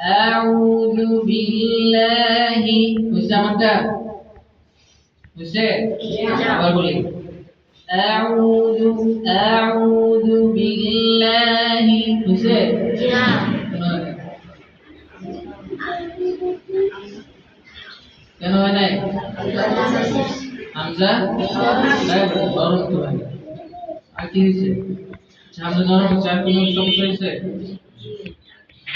আউযু বিল্লাহি বুঝছে আমারটা? বুঝছে আবার কেন হয় নাই? হামজা? আর কি হয়েছে? হামজা নরম আর কোনো সমস্যা হয়েছে।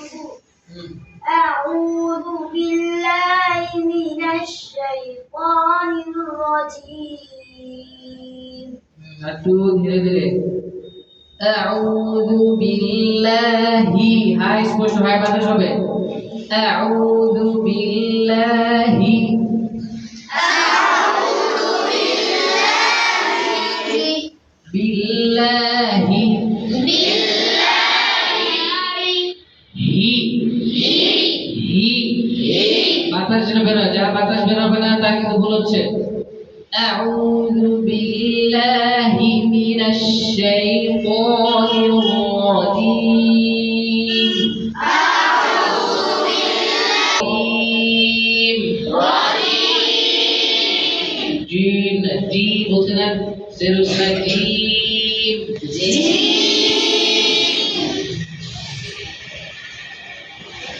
أعوذ হুম। أعوذ بالله من الشيطان الرجيم একটু ধীরে ধীরে أعوذ بالله হাই স্পষ্ট হাই বাতাস হবে أعوذ بالله بالله হি হি বাতাস যেন বের হয় যা বাতাস বের হবে না তা কিন্তু ভুল হচ্ছে أعوذ بالله من الشيطان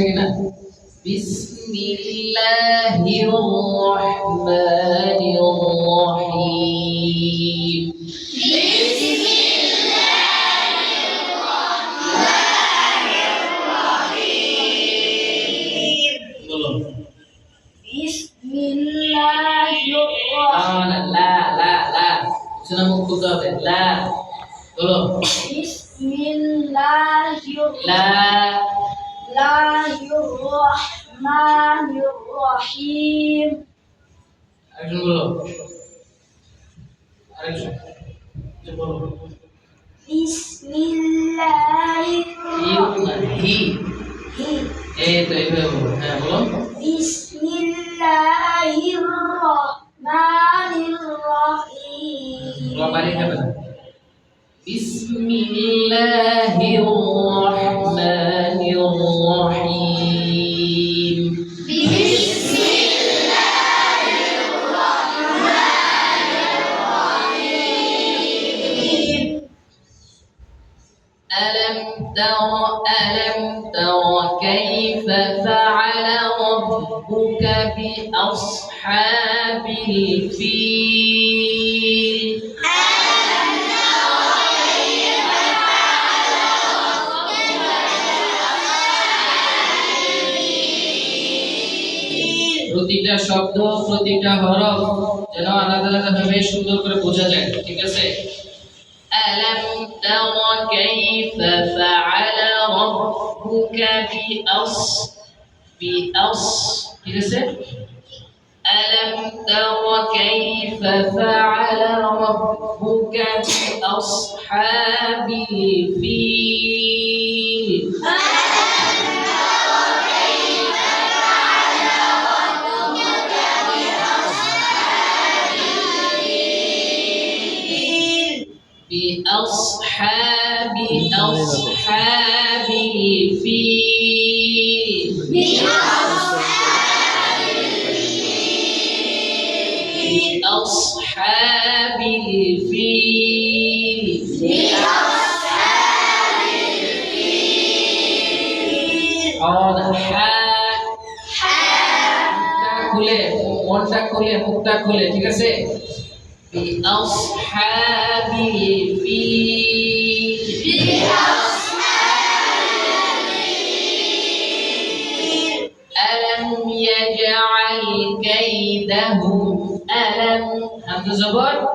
ചെയ്യുന്ന ബിസ്മില്ലാഹിർ റഹ്മാനിർ റഹീം সেটা মুখ খুলতে হবে লা বলো বিসমিল্লাহির লা الله الرحمن الرحيم بسم الله الرحمن بسم الله الرحمن الرحيم بسم الله প্রতিটা শব্দ প্রতিটা হরফ যেন আলাদা আলাদা ভাবে সুন্দর করে বোঝা যায় ঠিক আছে ألم تر كيف فعل ربك بأص بأص ঠিক আছে ألم تر كيف فعل ربك بأصحاب الفيل أصحاب الفيل بأصحاب الفيل حاضر حاء মুখটা খুলে মনটা খুলে মুখটা খুলে ঠিক আছে بأصحاب الفيل همزة زبر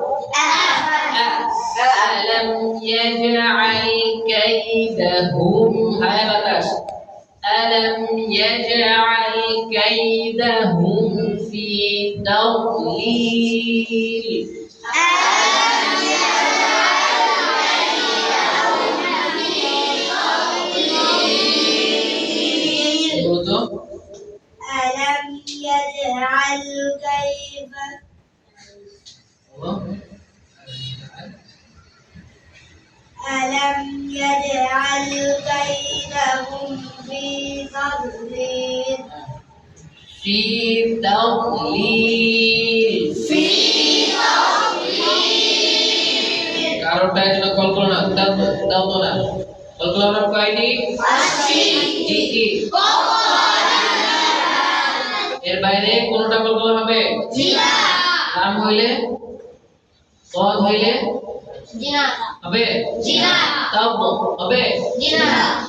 ألم يجعل كيدهم هاي بطاش ألم يجعل كيدهم في تضليل؟ ألم يجعل كيدهم في تضليل في تضليل في কারোটা যেন কল্পনা দাও দাও তো না কল্পনা আমরা কয়নি জি জি এর বাইরে কোনটা কল্পনা হবে নাম হইলে পদ হইলে হবে তাও হবে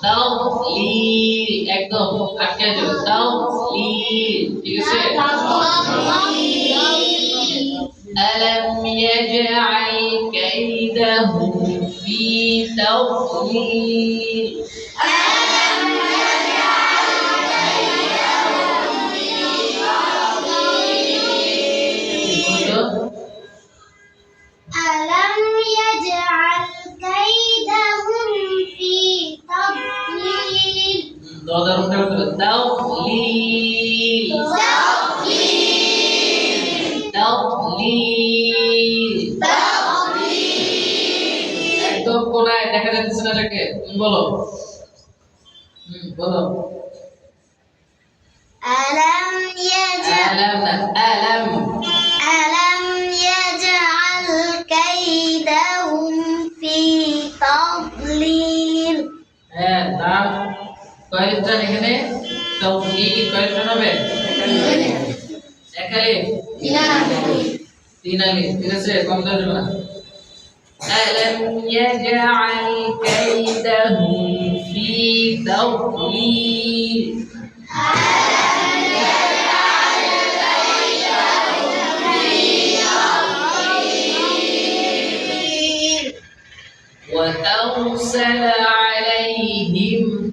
তাও লিল একদম আটকে যাবে তাও লিল ঠিক আছে ألم يجعل كيدهم في تضليل ألم তদারুণটা বলতে হবে তাওলীল তাওলীল তাওলীল তাওলীল একদম কোনায় দেখা যাচ্ছে না এটাকে। বলো। হম, বলো। কয়েকজন এখানে তৌফিক কয়েকজন হবে একালে তিন আলি ঠিক আছে কম দেওয়া যাবে না ألم يجعل كيدهم في تضليل وأرسل عليهم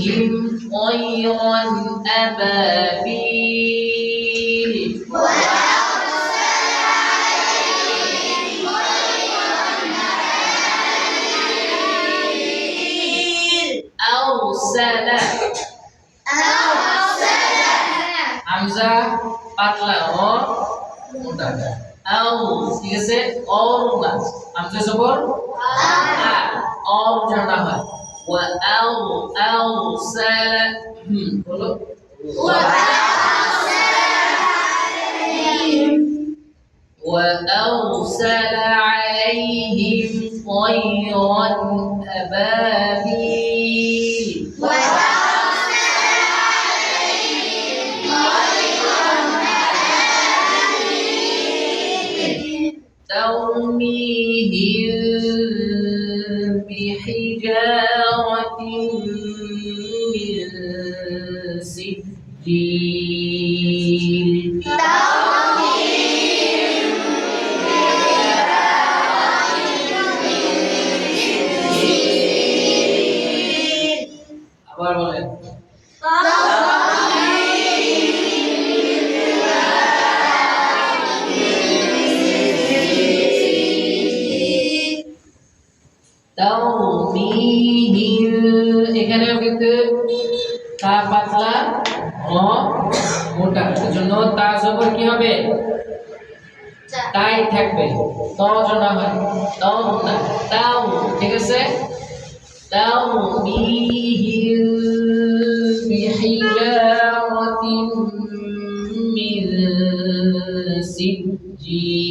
خيرا أبابيل المرسل the তা পাতলা ও মোটা। এজন্য তা জবর কি হবে? তাই থাকবে। ত জনা হয়। তাও না তাও ঠিক আছে? তাও মিহিল বিহিজারাতিন মিন সিজ্জিল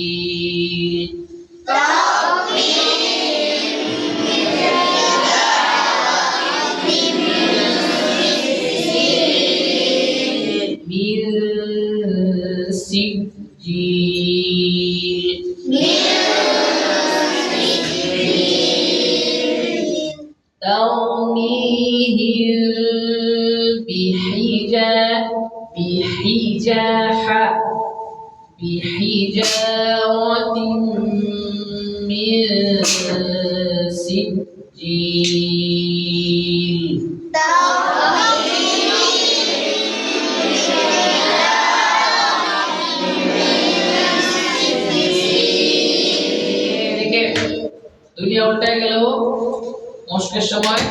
মস্কের সময়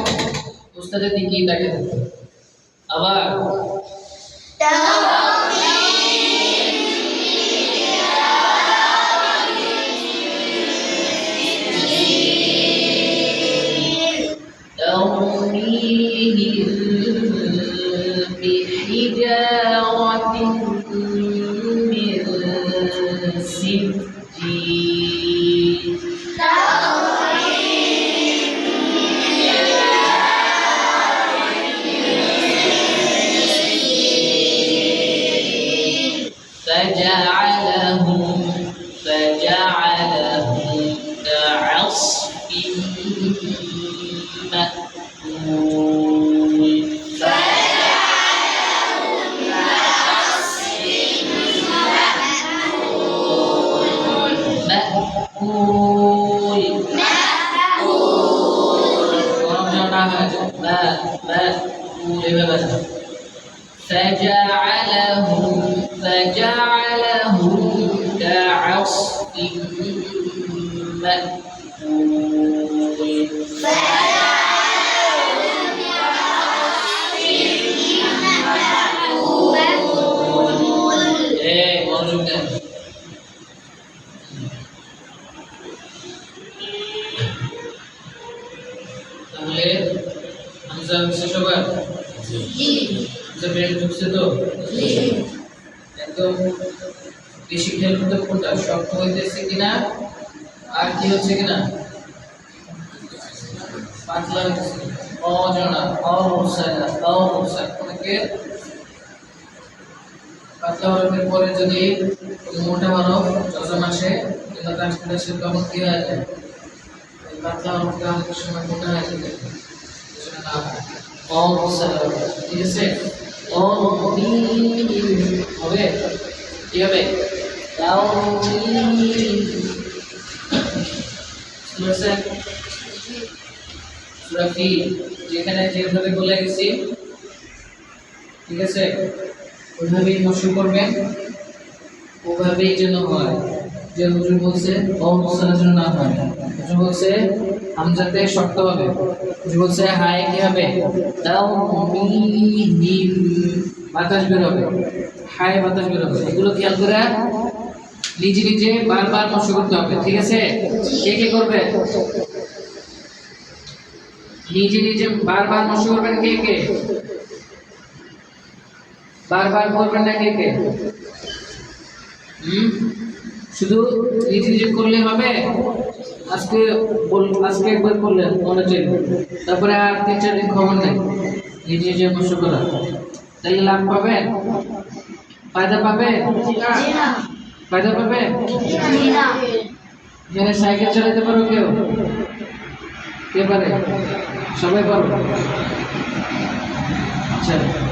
উস্তাদের দিকেই তাকে থাকবে আবার ترميهم بحجارة ব্রেন ঢুকছে তো? একদম বেশি খেয়াল করতে কোনটা শক্ত হইতেছে কিনা? আর কি হচ্ছে কিনা? পাতলা হচ্ছে অনেকে পাতলা হরফের পরে যদি মোটা হরফ যজম আসে, কিংবা তাসদিদ আসে তখন কি হয়ে যায়? পাতলা হরফটা অনেক সময় মোটা হয়ে যায়। ঠিক আছে? হবে কি হবে যেখানে যেভাবে বলে গেছি ঠিক আছে ওইভাবেই মশু করবেন ওভাবেই যেন হয় যে হুজুর বলছে অমুসলার জন্য না হয়। হুজুর বলছে হামজাতে শক্ত হবে। হুজুর বলছে হাই কি হবে? বাতাস বের হবে। হাই বাতাস বের হবে। এগুলো খেয়াল করে নিজে নিজে বারবার মশু করতে হবে, ঠিক আছে? কে কে করবে? নিজে নিজে বারবার মশু করবেন কে কে? বারবার করবেন না কে কে? হুম? শুধু নিজে করলে হবে? আজকে বল- আজকে একবার করলেন মনে চাইল তারপরে আর তিন চার দিন খবর নেই। নিজে নিজে মশু করা। তাহলে লাভ পাবে? ফায়দা পাবে? ফায়দা পাবে? এখানে সাইকেল চালাতে পারো কেউ? কে পারে? সবাই পারো? আচ্ছা।